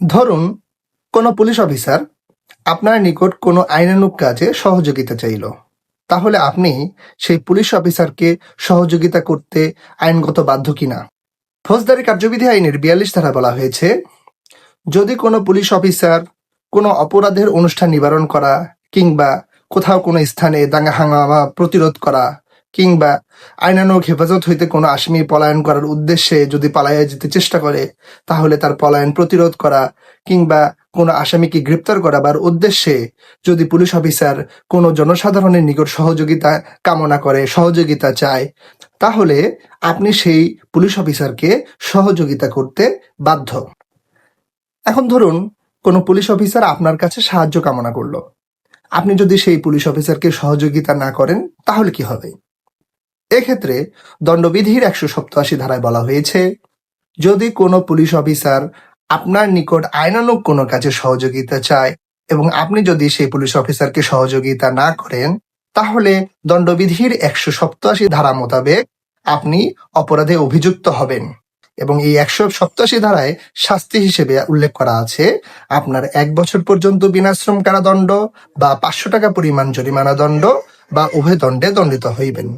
ধরুন, কোনো police officer আপনার নিকট কোনো আইনানুক কাজে সহযোগিতা চাইল। তাহলে আপনি সেই পুলিশ অফিসারকে সহযোগিতা করতে আইনগত বাধ্য কিনা? ফৌজদারি কার্যবিধি আইনের বিয়াল্লিশ ধারা বলা হয়েছে, যদি কোনো পুলিশ অফিসার কোনো অপরাধের অনুষ্ঠান নিবারণ করা কিংবা কোথাও কোনো স্থানে দাঙ্গা হাঙ্গামা প্রতিরোধ করা কিংবা আইনানুগ হেফাজত হইতে কোনো আসামি পলায়ন করার উদ্দেশ্যে যদি পালাইয়া যেতে চেষ্টা করে, তাহলে তার পলায়ন প্রতিরোধ করা কিংবা কোনো আসামিকে গ্রেপ্তার করাবার উদ্দেশ্যে যদি পুলিশ অফিসার কোনো জনসাধারণের নিকট সহযোগিতা কামনা করে, সহযোগিতা চায়, তাহলে আপনি সেই পুলিশ অফিসারকে সহযোগিতা করতে বাধ্য। এখন ধরুন কোনো পুলিশ অফিসার আপনার কাছে সাহায্য কামনা করল। আপনি যদি সেই পুলিশ অফিসারকে সহযোগিতা না করেন, তাহলে কি হবে? এক্ষেত্রে দণ্ডবিধির একশো সপ্তাশি ধারায় বলা হয়েছে, যদি কোনো পুলিশ অফিসার আপনার নিকট আইনানুগ কোনো কাজে সহযোগিতা চায় এবং আপনি যদি সেই পুলিশ অফিসারকে সহযোগিতা না করেন, তাহলে দণ্ডবিধির একশো সপ্তাশি ধারা মোতাবেক আপনি অপরাধে অভিযুক্ত হবেন এবং এই একশো সপ্তাশি ধারায় শাস্তি হিসেবে উল্লেখ করা আছে, আপনার এক বছর পর্যন্ত বিনাশ্রম কারাদণ্ড বা পাঁচশো টাকা পরিমাণ জরিমানা দণ্ড বা উভয় দণ্ডে দণ্ডিত হইবেন।